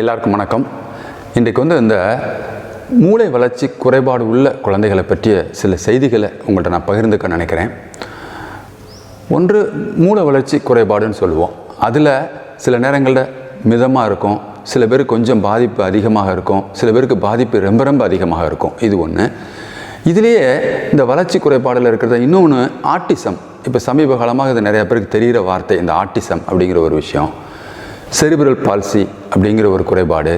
எல்லாருக்கும் வணக்கம். இன்றைக்கு வந்து இந்த மூளை வளர்ச்சி குறைபாடு உள்ள குழந்தைகளை பற்றிய சில செய்திகளை உங்கள்கிட்ட நான் பகிர்ந்துக்க நினைக்கிறேன். ஒன்று மூளை வளர்ச்சி குறைபாடுன்னு சொல்லுவோம். அதில் சில நேரங்களில் மிதமாக இருக்கும். சில பேருக்கு கொஞ்சம் பாதிப்பு அதிகமாக இருக்கும். சில பேருக்கு பாதிப்பு ரொம்ப ரொம்ப அதிகமாக இருக்கும். இது ஒன்று இதுலேயே இந்த வளர்ச்சி குறைபாடில் இருக்கிறது இன்னொன்று ஆட்டிசம் இப்போ சமீப காலமாக இது நிறைய பேருக்கு தெரிகிற வார்த்தை இந்த ஆட்டிசம் அப்படிங்கிற ஒரு விஷயம். செரிபிரல் பால்சி அப்படிங்கிற ஒரு குறைபாடு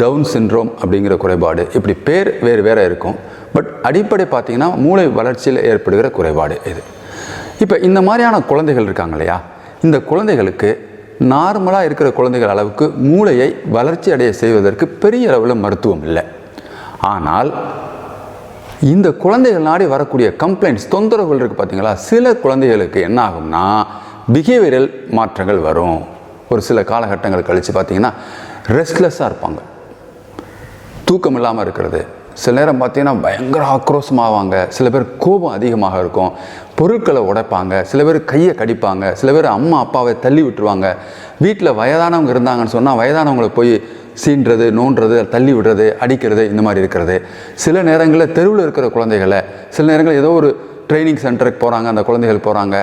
டவுன் சிண்ட்ரோம் அப்படிங்கிற குறைபாடு இப்படி பேர் வேறு வேறு இருக்கும். பட் அடிப்படை பார்த்திங்கன்னா மூளை வளர்ச்சியில் ஏற்படுகிற குறைபாடு இது. இப்போ இந்த மாதிரியான குழந்தைகள் இருக்காங்க இல்லையா? இந்த குழந்தைகளுக்கு நார்மலாக இருக்கிற குழந்தைகள் அளவுக்கு மூளையை வளர்ச்சி அடைய செய்வதற்கு பெரிய அளவில் மருத்துவம் இல்லை. ஆனால் இந்த குழந்தைகள் நாடி வரக்கூடிய கம்ப்ளைண்ட்ஸ் தொந்தரவுகள் இருக்குது பார்த்தீங்களா சில குழந்தைகளுக்கு என்ன ஆகும்னா பிஹேவியரல் மாற்றங்கள் வரும். ஒரு சில காலகட்டங்கள் கழித்து பார்த்தீங்கன்னா ரெஸ்ட்லெஸ்ஸாக இருப்பாங்க. தூக்கம் இல்லாமல் இருக்கிறது. சில நேரம் பார்த்தீங்கன்னா பயங்கர ஆக்ரோஷமாவாங்க. சில பேர் கோபம் அதிகமாக இருக்கும். பொருட்களை உடைப்பாங்க. சில பேர் கையை கடிப்பாங்க. சில பேர் அம்மா அப்பாவை தள்ளி விட்டுருவாங்க. வீட்டில் வயதானவங்க இருந்தாங்கன்னு சொன்னால் வயதானவங்களை போய் சீன்றது நோண்டுறது தள்ளி விடுறது அடிக்கிறது இந்த மாதிரி இருக்கிறது. சில நேரங்களில் தெருவில் இருக்கிற குழந்தைகளை சில நேரங்களில் ஏதோ ஒரு ட்ரைனிங் சென்டருக்கு போகிறாங்க அந்த குழந்தைகள் போகிறாங்க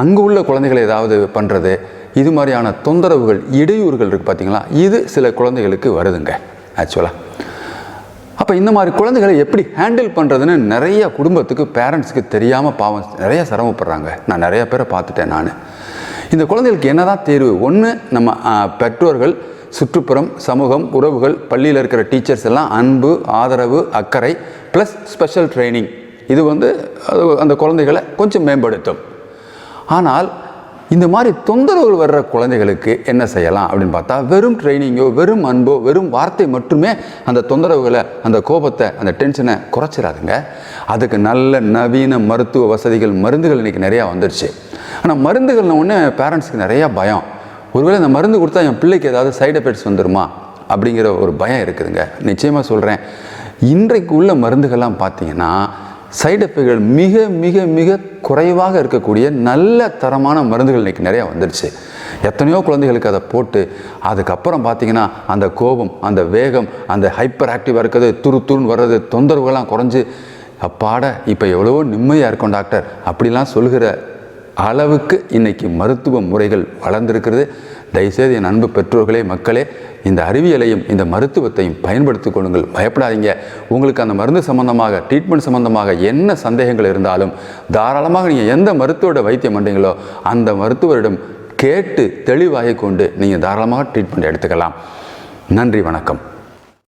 அங்கே உள்ள குழந்தைகளை ஏதாவது பண்ணுறது இது மாதிரியான தொந்தரவுகள் இடையூறுகள் இருக்குது பார்த்தீங்களா இது சில குழந்தைகளுக்கு வருதுங்க ஆக்சுவலாக அப்போ இந்த மாதிரி குழந்தைகளை எப்படி ஹேண்டில் பண்ணுறதுன்னு நிறைய குடும்பத்துக்கு பேரண்ட்ஸுக்கு தெரியாமல் பாவம் நிறைய சிரமப்படுறாங்க. நான் நிறைய பேரை பார்த்துட்டேன் நான். இந்த குழந்தைகளுக்கு என்னதான் தேர்வு? ஒன்று நம்ம பெற்றோர்கள் சுற்றுப்புறம் சமூகம் உறவுகள் பள்ளியில் இருக்கிற டீச்சர்ஸ் எல்லாம் அன்பு ஆதரவு அக்கறை ப்ளஸ் ஸ்பெஷல் ட்ரைனிங் இது வந்து அது அந்த குழந்தைகளை கொஞ்சம் மேம்படுத்தும். ஆனால் இந்த மாதிரி தொந்தரவுகள் வர்ற குழந்தைகளுக்கு என்ன செய்யலாம் அப்படின்னு பார்த்தா வெறும் ட்ரைனிங்கோ வெறும் அன்போ வெறும் வார்த்தை மட்டுமே அந்த தொந்தரவுகளை அந்த கோபத்தை அந்த டென்ஷனை குறைச்சிடாதுங்க. அதுக்கு நல்ல நவீன மருத்துவ வசதிகள் மருந்துகள் இன்றைக்கி நிறையா வந்துருச்சு. ஆனால் மருந்துகள்னு ஒன்று பேரண்ட்ஸுக்கு நிறையா பயம். ஒருவேளை இந்த மருந்து கொடுத்தா என் பிள்ளைக்கு ஏதாவது சைடு எஃபெக்ட்ஸ் வந்துருமா? அப்படிங்கிற ஒரு பயம் இருக்குதுங்க. நிச்சயமாக சொல்கிறேன் இன்றைக்கு உள்ள மருந்துகள்லாம் பார்த்தீங்கன்னா சைடு எஃபெக்ட்கள் மிக மிக மிக குறைவாக இருக்கக்கூடிய நல்ல தரமான மருந்துகள் இன்றைக்கி நிறையா வந்துடுச்சு எத்தனையோ குழந்தைகளுக்கு அதை போட்டு அதுக்கப்புறம் பார்த்தீங்கன்னா அந்த கோபம் அந்த வேகம் அந்த ஹைப்பர் ஆக்டிவாக இருக்கிறது துரு துருன்னு வர்றது தொந்தரவுகள்லாம் குறைஞ்சி அப்பாட இப்போ எவ்வளவோ நிம்மதியாக இருக்கும் டாக்டர். அப்படிலாம் சொல்கிற அளவுக்கு இன்னைக்கு மருத்துவ முறைகள் வளர்ந்துருக்கிறது. தயவுசெய்து என் அன்பு பெற்றோர்களே மக்களே இந்த அறிவியலையும் இந்த மருத்துவத்தையும் பயன்படுத்திக் கொள்ளுங்கள். பயப்படாதீங்க. உங்களுக்கு அந்த மருந்து சம்பந்தமாக ட்ரீட்மெண்ட் சம்பந்தமாக என்ன சந்தேகங்கள் இருந்தாலும் தாராளமாக நீங்கள் எந்த மருத்துவரோட வைத்தியம் பண்ணுறீங்களோ அந்த மருத்துவரிடம் கேட்டு தெளிவாகி கொண்டு நீங்கள் தாராளமாக ட்ரீட்மெண்ட் எடுத்துக்கலாம். நன்றி வணக்கம்.